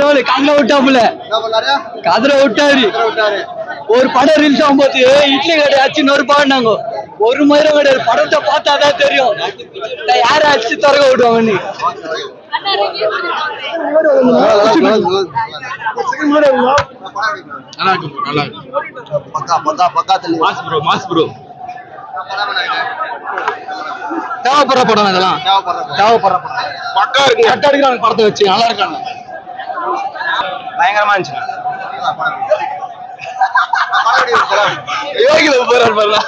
Role கண்ணில் விட்டாப்புல கதிரை விட்டாரு. ஒரு படம் ரிலீஸ் ஆகும்போது இட்லி கடை அச்சு ஒரு பாடினாங்க ஒரு மயிரம் கிடையாது. படத்தை பார்த்தாதான் தெரியும். யாரை அடிச்சு திறக்க விடுவாங்க நீ? நல்லா இருக்கும் bro, நல்லா இருக்கும் பக்கா பக்கா பக்கா தள்ளி மாஸ் ப்ரோ மாஸ் ப்ரோ தேவைப்படுற படம் இதெல்லாம். தேவைப்படுற படம். பக்கா இருக்கு கரெக்டா எடுக்கிறாங்க படத்தை வச்சு. நல்லா இருக்காங்க. பயங்கரமா இருந்துச்சு. யோகில போறாரு பாருங்க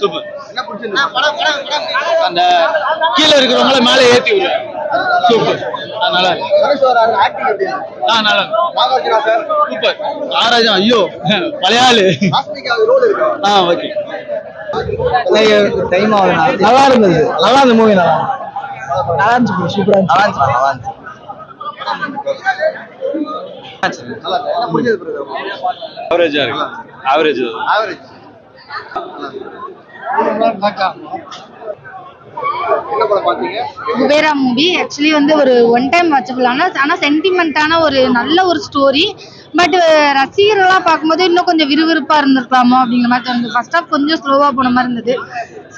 சூப்பர். அந்த கீழே இருக்கிறவங்கள மேல ஏத்தி விடு. சூப்பர். நல்லா இருக்கு. ஆ நல்லா சூப்பர். ஐயோ பழைய ஆளு ஆ ஓகே. டைம் ஆகுது நல்லா இருந்தது. நல்லா இருந்த மூவி நல்லா நல்லா இருந்துச்சு சூப்பரா இருந்துச்சு ஆவரேஜா இருக்கு ஆவரேஜ் என்ன படம் பாத்தீங்க குபேரா மூவி ஆக்சுவலி வந்து ஒரு ஒன் டைம் வாட்சபிளான ஆனால் சென்டிமெண்ட்டான ஒரு நல்ல ஒரு ஸ்டோரி பட் ரசிகர்களாக பார்க்கும்போது இன்னும் கொஞ்சம் விறுவிறுப்பாக இருந்திருக்கலாமோ அப்படிங்கிற மாதிரி தோணுது. ஃபர்ஸ்ட் ஹாஃப் கொஞ்சம் ஸ்லோவாக போன மாதிரி இருந்தது.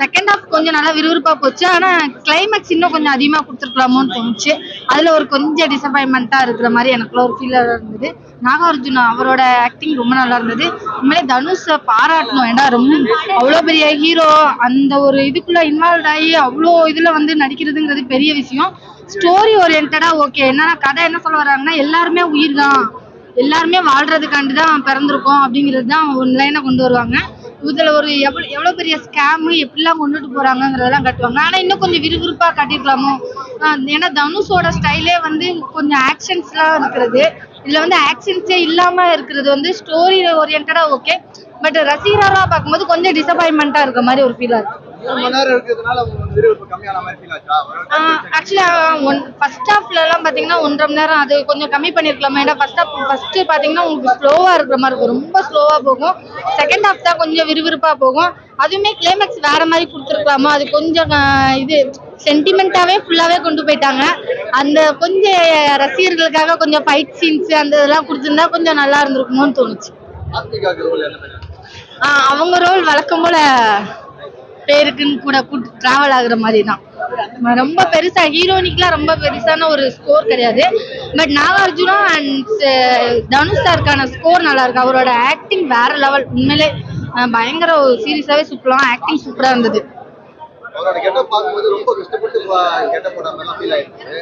செகண்ட் ஹாஃப் கொஞ்சம் நல்லா விறுவிறுப்பாக போச்சு. ஆனால் கிளைமேக்ஸ் இன்னும் கொஞ்சம் அதிகமாக கொடுத்துருக்கலாமோன்னு தோணுச்சு. அதில் ஒரு கொஞ்சம் டிசப்பாயின்மெண்ட்டாக இருக்கிற மாதிரி எனக்குள்ள ஒரு ஃபீலாக இருந்தது. நாகார்ஜுனா அவரோட ஆக்டிங் ரொம்ப நல்லா இருந்தது. உண்மையிலே தனுஷை பாராட்டணும். ஏன்னா ரொம்ப அவ்வளோ பெரிய ஹீரோ அந்த ஒரு இதுக்குள்ளே இன்வால்வ் ஆகி அவ்வளோ இதில் வந்து நடிக்கிறதுங்கிறது பெரிய விஷயம். ஸ்டோரி ஓரியன்டாக ஓகே என்னன்னா கதை என்ன சொல்ல வராங்கன்னா எல்லாருமே உயிர் தான் எல்லாருமே வாழ்றதுக்காண்டி தான் பிறந்திருக்கோம் அப்படிங்கிறது தான் ஒன் லைனை கொண்டு வருவாங்க. இதுல ஒரு எவ்வளவு எவ்வளவு பெரிய ஸ்கேமு எப்படிலாம் கொண்டுட்டு போறாங்கங்கிறதெல்லாம் காட்டுவாங்க. ஆனா இன்னும் கொஞ்சம் விறுவிறுப்பா காட்டியிருக்கலாமோ? ஏன்னா தனுஷோட ஸ்டைலே வந்து கொஞ்சம் ஆக்ஷன்ஸ்லாம் இருக்கிறது. இதுல வந்து ஆக்ஷன்ஸே இல்லாம இருக்கிறது வந்து ஸ்டோரி ஓரியன்டா ஓகே பட் ரசிகராக பார்க்கும்போது கொஞ்சம் டிசப்பாயின்மெண்ட்டாக இருக்க மாதிரி ஒரு ஃபீலாக இருக்கு. ஃபர்ஸ்ட் ஹாஃப்ல எல்லாம் பாத்தீங்கன்னா ஒன்றரை மணி நேரம் அது கொஞ்சம் கம்மி பண்ணிருக்கலாமா. ஏன்னா ஃபர்ஸ்ட் ஹாஃப் ஃபர்ஸ்ட் பாத்தீங்கன்னா உங்களுக்கு ஸ்லோவா இருக்கிற மாதிரி இருக்கும். ரொம்ப ஸ்லோவா போகும். செகண்ட் ஹாஃப் தான் கொஞ்சம் விறுவிறுப்பா போகும். அதுவுமே கிளைமேக்ஸ் வேற மாதிரி கொடுத்துருக்கலாமா? அது கொஞ்சம் இது சென்டிமெண்ட்டாவே ஃபுல்லாவே கொண்டு போயிட்டாங்க. அந்த கொஞ்சம் ரசிகர்களுக்காக கொஞ்சம் ஃபைட் சீன்ஸ் அந்த இதெல்லாம் கொடுத்துருந்தா கொஞ்சம் நல்லா இருந்திருக்குமோன்னு தோணுச்சு. அவங்க ரோல் வழக்கம் போல பேருக்குன்னு கூட கூட்டு டிராவல் ஆகுற மாதிரி தான் ரொம்ப பெருசா ஹீரோனிக்லாம் ரொம்ப பெருசான ஒரு ஸ்கோர் கிடையாது. பட் நாகார்ஜுனா அண்ட் தனுஷ் சாருக்கான ஸ்கோர் நல்லா இருக்கு. அவரோட ஆக்டிங் வேற லெவல் உண்மையிலே பயங்கர ஒரு சீரியஸாவே சூப்பராக ஆக்டிங் சூப்பரா இருந்தது. அவரோட கெட்டப் பார்க்கும்போது ரொம்ப கஷ்டப்பட்டு கெட்டப் போடாமலாம் ஃபீல் ஆயிருக்கு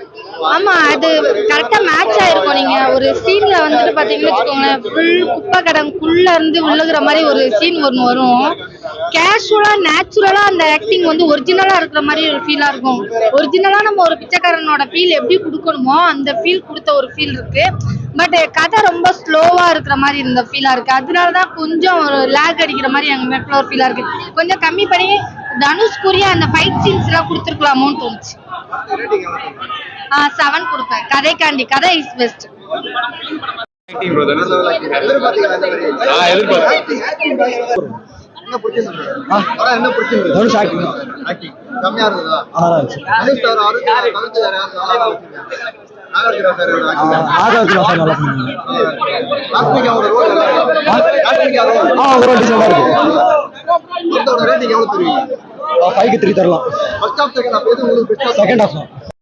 ஆமா அது கரெக்டா மேட்ச் ஆயிருக்கும் நீங்க. ஒரு சீன்ல வந்துட்டு பாத்தீங்கன்னு வச்சுக்கோங்களேன் ஃபுல் குப்பை கடங்குள்ள இருந்து உள்ளுகிற மாதிரி ஒரு சீன் ஒன்று வரும். கேஷுவலா நேச்சுரலா அந்த ஆக்டிங் வந்து ஒரிஜினலா இருக்கிற மாதிரி ஒரு ஃபீலா இருக்கும். ஒரிஜினலா நம்ம ஒரு பிச்சைக்காரனோட ஃபீல் எப்படி கொடுக்கணுமோ அந்த ஃபீல் கொடுத்த ஒரு ஃபீல் இருக்கு. பட் கதை ரொம்ப ஸ்லோவா இருக்கிற மாதிரி இருந்த ஃபீலா இருக்கு. அதனாலதான் கொஞ்சம் ஒரு லேக் அடிக்கிற மாதிரி எங்க மேட்ல ஒரு ஃபீலா இருக்கு. கொஞ்சம் கம்மி பண்ணி தனுஷ்குரிய அந்த ஃபைட் சீன்ஸ் எல்லாம் கொடுத்துருக்கலாமோன்னு தோணுச்சு. செவன் கொடுப்பேன். கதைக்காண்டி கதை இஸ் பெஸ்ட் ஆ, ஒரு ரேட்டிங் எவ்வளவு தருவீங்க ஃபைவ்க்கு த்ரீ தரலாம். செகண்ட் ஆஃப் எது